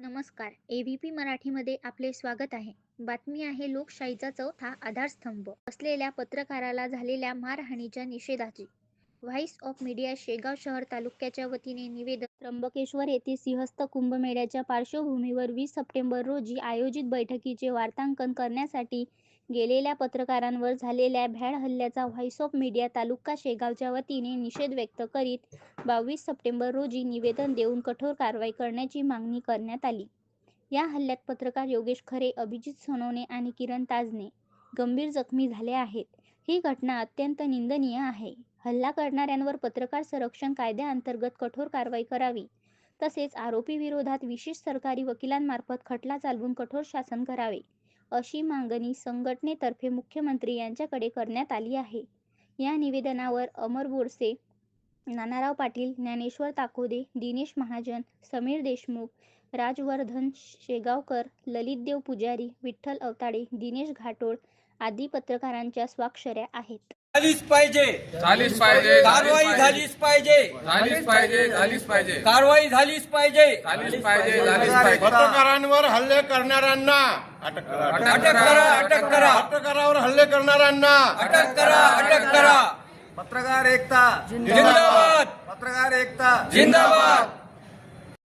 नमस्कार. A V P मराठीमध्ये आपले स्वागत आहे. बातमी आहे लोकशाहीचा चौथा आधारस्तंभ. असलेल्या पत्रकाराला झालेल्या मारहाणीच्या निषेधाची. व्हाईस ऑफ मीडिया शेगाव शहर तालुक्याच्या वतीने निवेदन. त्र्यंबकेश्वर येथे सिंहस्थ कुंभमेळ्याच्या पार्श्वभूमीवर वीस सप्टेंबर रोजी आयोजित बैठकीचे वार्तांकन करण्यासाठी गेलेल्या पत्रकारांवर झालेल्या भ्याड हल्ल्याचा व्हॉइस ऑफ मीडिया तालुका शेगावच्या वतीने निषेध व्यक्त करीत बावीस सप्टेंबर रोजी निवेदन देऊन कठोर कारवाई करण्याची मागणी करण्यात आली. या हल्ल्यात पत्रकार योगेश खरे अभिजित सोनवणे आणि किरण ताजने गंभीर जखमी झाले आहेत. ही घटना अत्यंत निंदनीय आहे. हल्ला करणाऱ्यांवर पत्रकार संरक्षण कायद्याअंतर्गत कठोर कारवाई करावी. तसेच आरोपी विरोधात विशेष सरकारी वकिलांमार्फत खटला चालवून कठोर शासन करावे. अशी मागणी संघटनेतर्फे मुख्यमंत्री यांच्याकडे करण्यात आली आहे. या निवेदनावर अमर बोरसे नानाराव पाटील ज्ञानेश्वर ताकोदे दिनेश महाजन समीर देशमुख राजवर्धन शेगावकर ललितदेव पुजारी विठ्ठल अवताडे दिनेश घाटोळ आदी पत्रकारांच्या स्वाक्षऱ्या आहेत. झालीच पाहिजे. झालीच पाहिजे. कारवाई झालीच पाहिजे. झालीच पाहिजे. झालीच पाहिजे. कारवाई झालीच पाहिजे. झालीच पाहिजे. झालीच पाहिजे. पत्रकारांवर हल्ले करणाऱ्यांना अटक करा. अटक करा. अटक करा. पत्रकारावर हल्ले करणाऱ्यांना अटक करा अटक करा. पत्रकार एकता. जिंदाबाद. पत्रकार एकता. जिंदाबाद.